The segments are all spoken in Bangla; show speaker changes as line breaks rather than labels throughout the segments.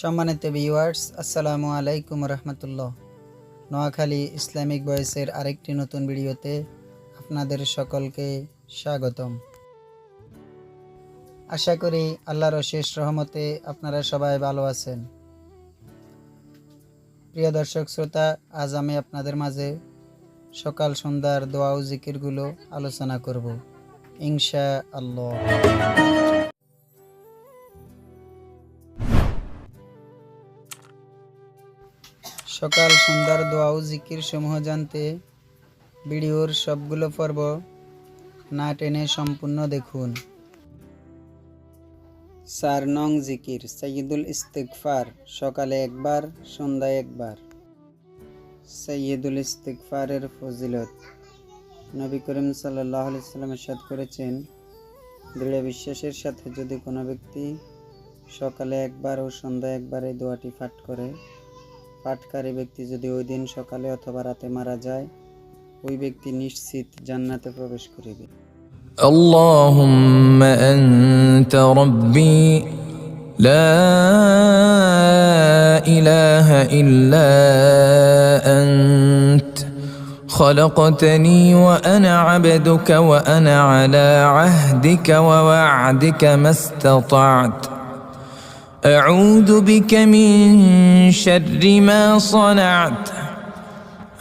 সম্মানিত ভিউয়ার্স আসসালামু আলাইকুম রহমতুল্লাহ। নোয়াখালী ইসলামিক ভয়েসের আরেকটি নতুন ভিডিওতে আপনাদের সকলকে স্বাগতম। আশা করি আল্লাহর শেষ রহমতে আপনারা সবাই ভালো আছেন। প্রিয় দর্শক শ্রোতা, আজ আমি আপনাদের মাঝে সকাল সন্ধ্যার দোয়া ও জিকিরগুলো আলোচনা করব। ইনশা আল্লাহ সকাল সন্ধ্যার দোয়া ও জিকির সমূহ জানতে ভিডিওর সবগুলো পর্ব না টেনে সম্পূর্ণ দেখুন। চার নং জিকির সৈয়দুল ইস্তিকফার সকালে একবার, সন্ধ্যায় একবার। সৈয়দুল ইস্তিকফারের ফজিলত। নবী করিম সাল্লাহ সাল্লামের সাথ করেছেন, দৃঢ় বিশ্বাসের সাথে যদি কোনো ব্যক্তি সকালে একবার ও সন্ধ্যায় একবার এই দোয়াটি পাঠ করে পাঠকারী ব্যক্তি যদি ওই দিন সকালে অথবা রাতে মারা যায় ওই ব্যক্তি নিশ্চিত জান্নাতে প্রবেশ করিবে
اللهم أنت ربي لا إله إلا أنت خلقتني وأنا عبدك وأنا على عهدك ووعدك ما استطعت أعوذ بك من شر ما صنعت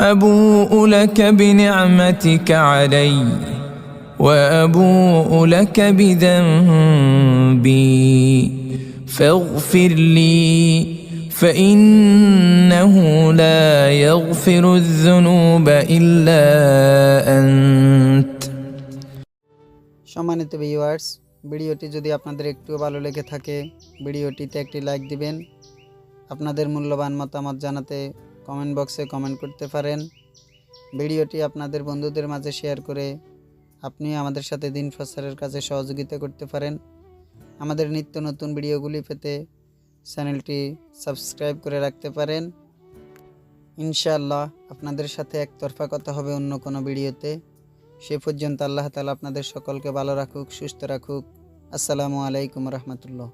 أبوء لك بنعمتك عليّ وابوء لك بذنبي فاغفر لي فانه لا يغفر الذنوب الا انت
সম্মানিত ভিউয়ার্স ভিডিওটি যদি আপনাদের একটু ভালো লেগে থাকে, ভিডিওটিতে একটি লাইক দিবেন। আপনাদের মূল্যবান মতামত জানাতে কমেন্ট বক্সে কমেন্ট করতে পারেন। ভিডিওটি আপনাদের বন্ধুদের মাঝে শেয়ার করে আপনি আমাদের সাথে দিন প্রচারের কাজে সহযোগিতা করতে পারেন। আমাদের নিত্য নতুন ভিডিওগুলি পেতে চ্যানেলটি সাবস্ক্রাইব করে রাখতে পারেন। ইনশাআল্লাহ আপনাদের সাথে একতরফা কথা হবে অন্য কোনো ভিডিওতে। সে পর্যন্ত আল্লাহ তালা আপনাদের সকলকে ভালো রাখুক সুস্থ রাখুক। আসসালামু আলাইকুম রহমতুল্লাহ।